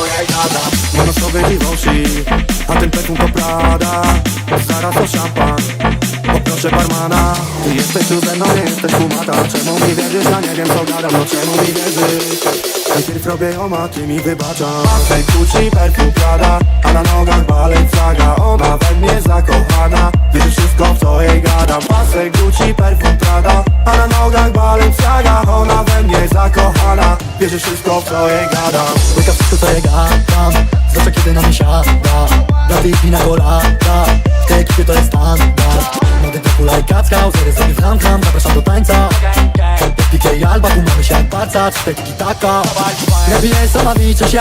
moja jada na sobie Givenchy, a ten perfum to Prada. Zaraz to szampan, poproszę barmana. Ty jesteś cudem, nie jesteś fumata, Czemu mi wierzysz, ja nie wiem co gadam. No czemu mi wierzysz? Najpierw robię oma, ty mi wybaczasz Pasek, Gucci, perfum. Perfum Prada A na nogach Balenciaga Ona we mnie zakochana. Wierzysz wszystko w co jej gadam. Łyka wszystko co ja gadam. Zwłaszcza kiedy na mnie siada. Braty i pina colada W tej ekipie to jest standard. Młody to hulaj kackał Zery sobie zamkam Zapraszam do tańca. PK Alba Umamy się jak barca. Czy teki taka Lepiej jest sama widzieć jak